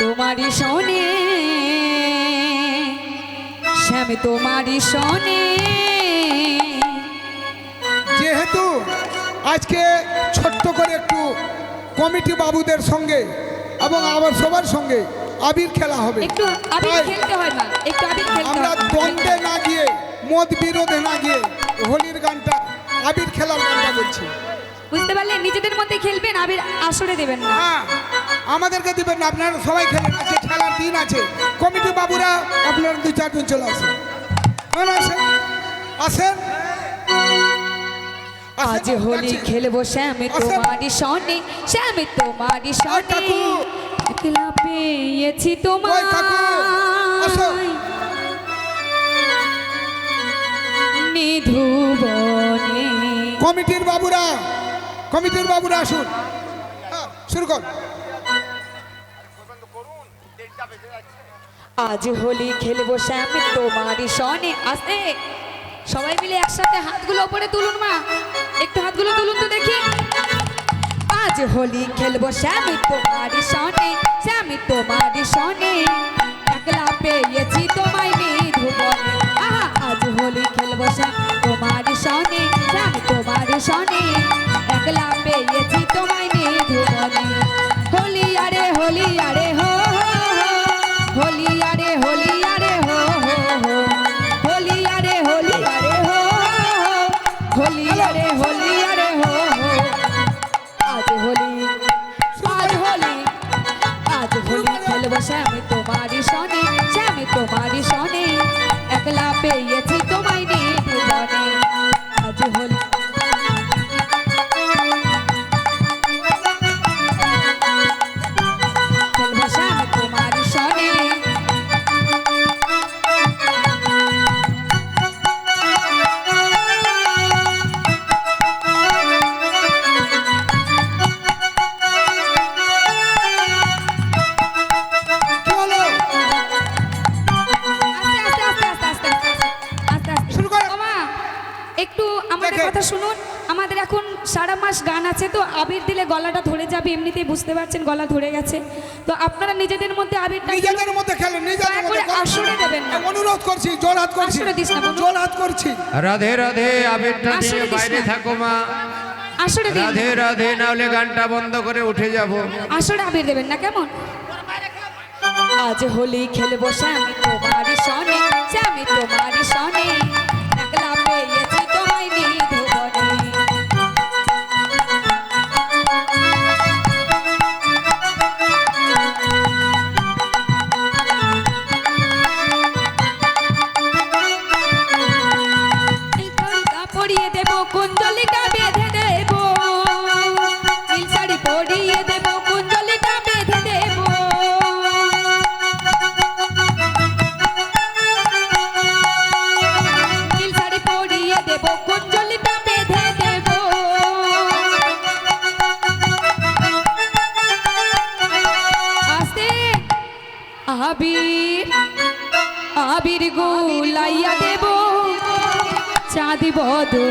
তোমারই শোনে শ্যাম তোমারই শোনে। যেহেতু আজকে ছোট্ট করে একটু কমিটি বাবুদের সঙ্গে এবং আবার সবার সঙ্গে আবির খেলা হবে। একটু আবির খেলতে হয় মা একটু আবির খেলতে আমরা দ্বন্দ্বে না গিয়ে মত বিরোধে না গিয়ে হোলির গানটা আবির খেলার গানটা বলছি। বুঝতে পারলেন নিজেদের মধ্যে খেলবেন আবির আসরে দেবেন না। হ্যাঁ আমাদেরকে দিবেন না আপনারা সবাই খেলেন আছে খেলার দিন আছে। কমিটি বাবুরা আপনারা দু চারজন চলে আসেন। আসেন। আসেন। আজ হোলি খেলব শ্যামে। তোমারই সনে শ্যামে তোমারই। সনে একলা পেয়েছি ওই কাকু, আসো। তোমার নিধুবনে কমিটির বাবুরা কমিটির বাবুরা আসুন। শুরু কর। আজ হোলি খেলব শ্যামে, তোমারই সনে আসে সবাই মিলে একসাথে হাতগুলো ওপরে তুলুন মা। একটু হাতগুলো তুলুন তো দেখি। আজ হোলি খেলব শ্যামি, তোমারই সনে শ্যামি, তোমারই সনে একলা পেয়েছি তোমায় নিধুবনে আহা, আজ হোলি খেলব শ্যাম, তোমারই সনে শ্যামি, তোমারই সনে Glambe, কথা শুনুন আমাদের এখন সারা মাস গান আছে তো আবির দিলে গলাটা ধরে যাবে এমনিতেই বুঝতে পারছেন গলা ধরে গেছে। তো আপনারা নিজেদের মধ্যে আবিরটা খেলুন। নিজেদের মধ্যে খেলেন নিজেদের দয়া মধ্যে আসরে দেবেন না। অনুরোধ করছি জোর হাত করছি আসরে না, বন্ধু। জোর হাত করছি। রাধে রাধে আবিরটা আসলে বাইরে থাকো মা। আসরে দিন রাধে রাধে নাহলে গানটা বন্ধ করে উঠে যাব। আসরে আবির দেবেন না কেমন? আজ হোলি খেলব শ্যামি তোমারই সনে শ্যামি তোমারই সনে। আবির আবির গুলাইয়া দেব। চাঁদ বদন